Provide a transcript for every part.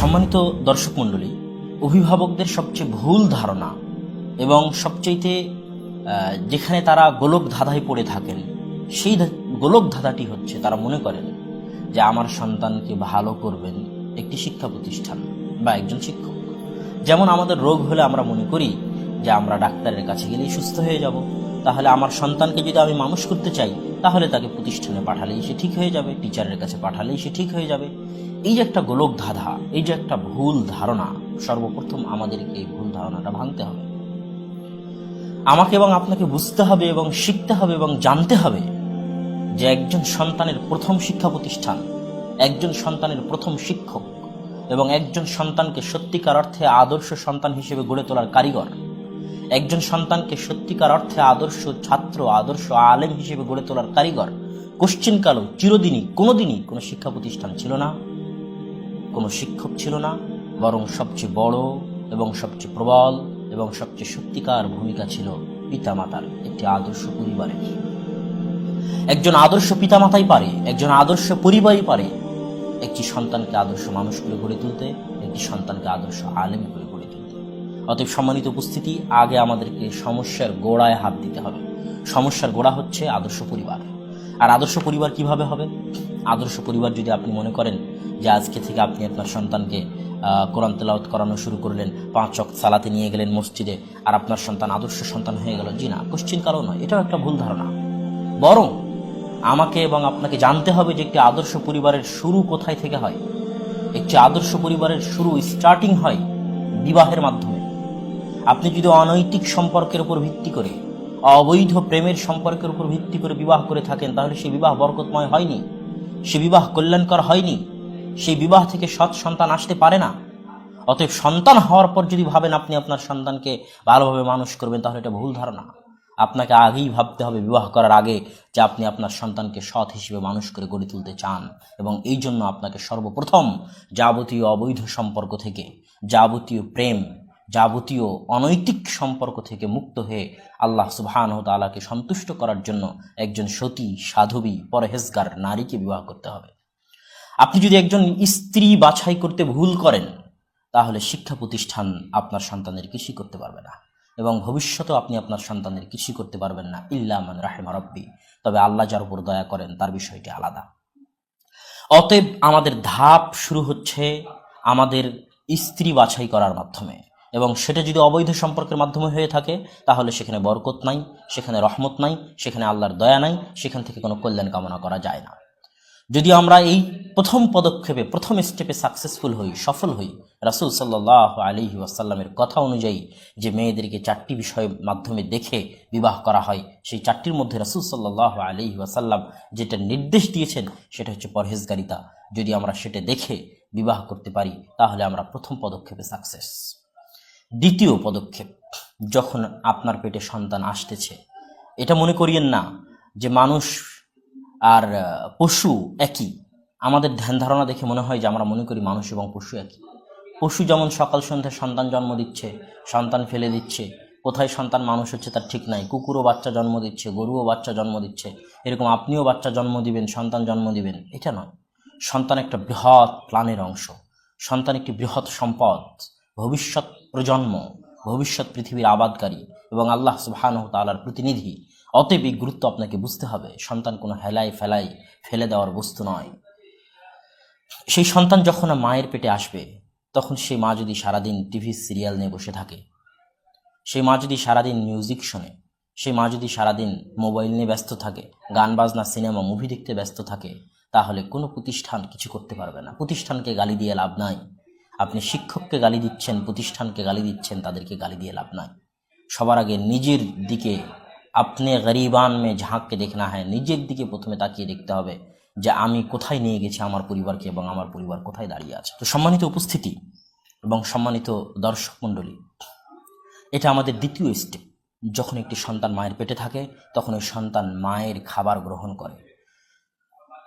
সম্মানিত দর্শক মণ্ডলী, অভিভাবকদের সবচেয়ে ভুল ধারণা এবং সবচেয়েতে যেখানে তারা গোলক ধাঁধায় পড়ে থাকেন, সেই গোলক ধাঁধাটি হচ্ছে তারা মনে করেন যে আমার সন্তানকে ভালো করবেন একটি শিক্ষা প্রতিষ্ঠান বা একজন শিক্ষক। যেমন আমাদের রোগ হলে আমরা মনে করি যে আমরা ডাক্তারের কাছে গেলেই সুস্থ হয়ে যাব। তাহলে আমার সন্তানকে যদি আমি মানুষ করতে চাই, তাহলে তাকে প্রতিষ্ঠানে পাঠালেই সে ঠিক হয়ে যাবে, টিচারের কাছে পাঠালেই সে ঠিক হয়ে যাবে। এই যে একটা গোলক ধাঁধা, এই যে একটা ভুল ধারণা, সর্বপ্রথম আমাদেরকে এই ভুল ধারণাটা ভাঙতে হবে। আমাকে এবং আপনাকে বুঝতে হবে এবং শিখতে হবে এবং জানতে হবে যে একজন সন্তানের প্রথম শিক্ষা প্রতিষ্ঠান, একজন সন্তানের প্রথম শিক্ষক এবং একজন সন্তানকে সত্যিকার অর্থে আদর্শ সন্তান হিসেবে গড়ে তোলার কারিগর, একজন সন্তানকে সত্যিকার অর্থে আদর্শ ছাত্র, আদর্শ আলেম হিসেবে গড়ে তোলার কারিগর, কোশ্চিনকালও চিরদিনই, কোনোদিনই কোনো শিক্ষা প্রতিষ্ঠান ছিল না। কোনো শিক্ষক ছিল না, বরং সবচেয়ে বড় এবং সবচেয়ে প্রবল এবং সবচেয়ে সত্যিকার ভূমিকা ছিল পিতামাতার একটি আদর্শ পরিবারের একজন আদর্শ পিতামাতাই পারে, একজন আদর্শ পরিবারই পারে। একটি সন্তানকে আদর্শ মানুষ করে গড়ে তুলতে, একটি সন্তানকে আদর্শ আলেম করে গড়ে তুলতে। অতএব সম্মানিত উপস্থিতি, আগে আমাদেরকে সমস্যার গোড়ায় হাত দিতে হবে। সমস্যার গোড়া হচ্ছে আদর্শ পরিবার। আর আদর্শ পরিবার কীভাবে হবে? আদর্শ পরিবার যদি আপনি মনে করেন যে আজকে থেকে আপনি আপনার সন্তানকে কোরআন তেলাওয়াত করানো শুরু করলেন, পাঁচ চক সালাতে নিয়ে গেলেন মসজিদে, আর আপনার সন্তান আদর্শ সন্তান হয়ে গেল, জি না, কোশ্চিন কারও নয়, এটাও একটা ভুল ধারণা। বরং আমাকে এবং আপনাকে জানতে হবে যে একটি আদর্শ পরিবারের শুরু কোথায় থেকে হয়। একটি আদর্শ পরিবারের শুরু স্টার্টিং হয় বিবাহের মাধ্যমে। আপনি যদি অনৈতিক সম্পর্কের উপর ভিত্তি করে অবৈধ প্রেমের সম্পর্কের উপর ভিত্তি করে বিবাহ করে থাকেন, তাহলে সেই বিবাহ বরকতময় হয়নি। সে বিবাহ কল্যাণকর হয়নি। সেই বিবাহ থেকে সৎ সন্তান আসতে পারে না। অতএব সন্তান হওয়ার পর যদি ভাবেন আপনি আপনার সন্তানকে ভালোভাবে মানুষ করবেন, তাহলে এটা ভুল ধারণা। আপনাকে আগেই ভাবতে হবে বিবাহ করার আগে যে আপনি আপনার সন্তানকে সৎ হিসেবে মানুষ করে গড়ে তুলতে চান এবং এই জন্য আপনাকে সর্বপ্রথম যাবতীয় অবৈধ সম্পর্ক থেকে যাবতীয় প্রেম যাবতীয় অনৈতিক সম্পর্ক থেকে মুক্ত হয়ে আল্লাহ সুবহান তালাকে সন্তুষ্ট করার জন্য একজন সতী, সাধবী, পরহেজগার নারীকে বিবাহ করতে হবে। আপনি যদি একজন স্ত্রী বাছাই করতে ভুল করেন, তাহলে শিক্ষা প্রতিষ্ঠান আপনার সন্তানের কিছুই করতে পারবে না এবং ভবিষ্যতেও আপনি আপনার সন্তানের কিছুই করতে পারবেন না ইল্লামান রাহেমা রব্বি। তবে আল্লাহ যার উপর দয়া করেন, তার বিষয়টি আলাদা। অতএব আমাদের ধাপ শুরু হচ্ছে আমাদের স্ত্রী বাছাই করার মাধ্যমে। এবং সেটা যদি অবৈধ সম্পর্কের মাধ্যমে হয়ে থাকে, তাহলে সেখানে বরকত নাই, সেখানে রহমত নাই, সেখানে আল্লাহর দয়া নাই, সেখান থেকে কোনো কল্যাণ কামনা করা যায় না। যদি আমরা এই প্রথম পদক্ষেপে, প্রথম স্টেপে সাকসেসফুল হই, সফল হই, রাসুল সাল্লাহ আলী ওয়াসাল্লামের কথা অনুযায়ী যে মেয়েদেরকে চারটি বিষয়ের মাধ্যমে দেখে বিবাহ করা হয়, সেই চারটির মধ্যে রাসুল সাল্লাহ আলী ওয়াসাল্লাম যেটা নির্দেশ দিয়েছেন, সেটা হচ্ছে পরহেজগারিতা। যদি আমরা সেটা দেখে বিবাহ করতে পারি, তাহলে আমরা প্রথম পদক্ষেপে সাকসেস দ্বিতীয় পদক্ষেপ, যখন আপনার পেটে সন্তান আসতেছে, এটা মনে করিয়েন না যে মানুষ আর পশু একই। আমাদের ধ্যান ধারণা দেখে মনে হয় যে আমরা মনে করি মানুষ এবং পশু একই। পশু যেমন সকাল সন্ধ্যায় সন্তান জন্ম দিচ্ছে, সন্তান ফেলে দিচ্ছে, কোথায় সন্তান মানুষ হচ্ছে তার ঠিক নাই, কুকুরও বাচ্চা জন্ম দিচ্ছে, গরুও বাচ্চা জন্ম দিচ্ছে, এরকম আপনিও বাচ্চা জন্ম দিবেন, সন্তান জন্ম দিবেন, এটা নয়। সন্তান একটা বৃহৎ প্ল্যানের অংশ, সন্তান একটি বৃহৎ সম্পদ। ভবিষ্যৎ প্রজন্ম, ভবিষ্যৎ পৃথিবীর আবাদকারী এবং আল্লাহ সুবহানাহু তাআলার প্রতিনিধি, অতএব গুরুত্ব আপনাকে বুঝতে হবে। সন্তান কোনো হেলাই ফেলাই ফেলে দেওয়ার বস্তু নয়। সেই সন্তান যখন মায়ের পেটে আসবে, তখন সেই মা যদি সারাদিন টিভি সিরিয়াল নিয়ে বসে থাকে, সেই মা যদি সারাদিন মিউজিক শোনে, সেই মা যদি সারাদিন মোবাইল নিয়ে ব্যস্ত থাকে, গান, বাজনা, সিনেমা, মুভি দেখতে ব্যস্ত থাকে, তাহলে কোনো প্রতিষ্ঠান কিছু করতে পারবে না। প্রতিষ্ঠানকে গালি দিয়ে লাভ নাই। আপনি শিক্ষককে গালি দিচ্ছেন, প্রতিষ্ঠানকে গালি দিচ্ছেন, তাদেরকে গালি দিয়ে লাভ নাই। সবার আগে নিজের দিকে, আপনি গরিবান মে ঝাঁককে দেখনা হয় নিজের দিকে প্রথমে তাকিয়ে দেখতে হবে যে আমি কোথায় নিয়ে গেছি আমার পরিবারকে এবং আমার পরিবার কোথায় দাঁড়িয়ে আছে। তো সম্মানিত উপস্থিতি এবং সম্মানিত দর্শক মণ্ডলী, এটা আমাদের দ্বিতীয় স্টেপ যখন একটি সন্তান মায়ের পেটে থাকে, তখন ওই সন্তান মায়ের খাবার গ্রহণ করে।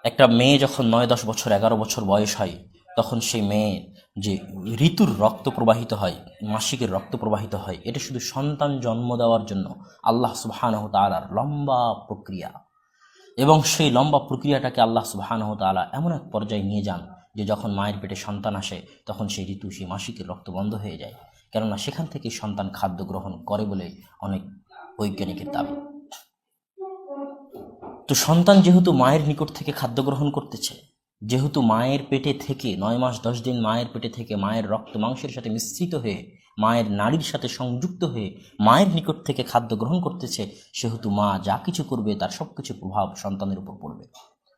একটা মেয়ে যখন নয় দশ বছর, এগারো বছর বয়স হয় তখন সেই মেয়ে যে ঋতুর রক্ত প্রবাহিত হয়, মাসিকের রক্ত প্রবাহিত হয়, এটা শুধু সন্তান জন্ম দেওয়ার জন্য আল্লাহ সুবাহানহ তালার লম্বা প্রক্রিয়া। এবং সেই লম্বা প্রক্রিয়াটাকে আল্লাহ সুবাহানহ তালা এমন এক পর্যায়ে নিয়ে যান যে যখন মায়ের পেটে সন্তান আসে, তখন সেই ঋতু, সেই মাসিকের রক্ত বন্ধ হয়ে যায়। কেননা সেখান থেকে সন্তান খাদ্য গ্রহণ করে বলে অনেক বৈজ্ঞানিকের দাবি। তো সন্তান যেহেতু মায়ের নিকট থেকে খাদ্য গ্রহণ করতেছে যেহেতু মায়ের পেটে থেকে নয় মাস দশ দিন মায়ের পেটে থেকে মায়ের রক্ত মাংসের সাথে মিশ্রিত হয়ে, মায়ের নারীর সাথে সংযুক্ত হয়ে মায়ের নিকট থেকে খাদ্য গ্রহণ করতেছে, সেহেতু মা যা কিছু করবে তার সব কিছু প্রভাব সন্তানের উপর পড়বে।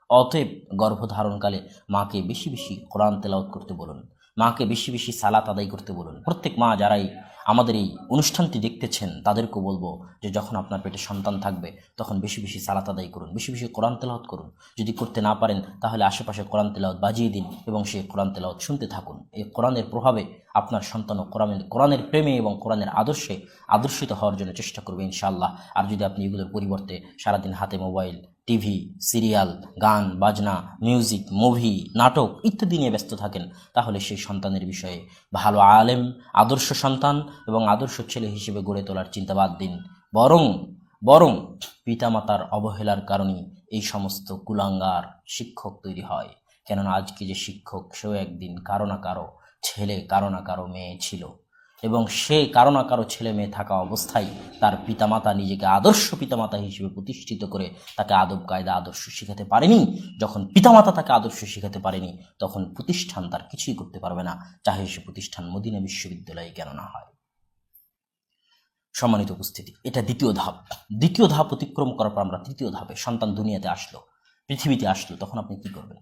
অতএব গর্ভধারণকালে মাকে বেশি বেশি কোরআন তেলাওয়াত করতে বলুন, মাকে বেশি বেশি সালাত আদায় করতে বলুন। প্রত্যেক মা যারাই আমাদের এই অনুষ্ঠানটি দেখতেছেন, তাদেরকেও বলব যে যখন আপনার পেটে সন্তান থাকবে, তখন বেশি বেশি সালাত আদায় করুন, বেশি বেশি কোরআন তেলাওয়াত করুন। যদি করতে না পারেন, তাহলে আশেপাশে কোরআন তেলাওয়াত বাজিয়ে দিন এবং সেই কোরআন তেলাওয়াত শুনতে থাকুন। এই কোরআনের প্রভাবে আপনার সন্তানও কোরআনের কোরআনের প্রেমে এবং কোরআনের আদর্শে আদর্শিত হওয়ার জন্য চেষ্টা করবে ইনশাআল্লাহ। আর যদি আপনি এগুলোর পরিবর্তে সারাদিন হাতে মোবাইল টিভি, সিরিয়াল, গান, বাজনা, মিউজিক, মুভি, নাটক ইত্যাদি নিয়ে ব্যস্ত থাকেন। তাহলে সেই সন্তানের বিষয়ে ভালো আলেম, আদর্শ সন্তান এবং আদর্শ ছেলে হিসেবে গড়ে তোলার চিন্তাবাদ দিন। বরং বরং পিতামাতার অবহেলার কারণেই এই সমস্ত কুলাঙ্গার শিক্ষক তৈরি হয়। কেননা আজকে যে শিক্ষক সেও একদিন কারও না কারও ছেলে, কারও না কারও মেয়ে ছিল। এবং সে কারও না কারও ছেলে মেয়ে থাকা অবস্থায় তার পিতামাতা নিজেকে আদর্শ পিতামাতা হিসেবে প্রতিষ্ঠিত করে তাকে আদব কায়দা আদর্শ শিখাতে পারেনি। যখন পিতামাতা তাকে আদর্শ শিখাতে পারেনি, তখন প্রতিষ্ঠান তার কিছুই করতে পারবে না। চাহে সে প্রতিষ্ঠান মদিনা বিশ্ববিদ্যালয়ে কেন না হয়। সম্মানিত উপস্থিতি, এটা দ্বিতীয় ধাপ। দ্বিতীয় ধাপ অতিক্রম করার পর আমরা তৃতীয় ধাপে সন্তান দুনিয়াতে আসলো, পৃথিবীতে আসলো, তখন আপনি কি করবেন?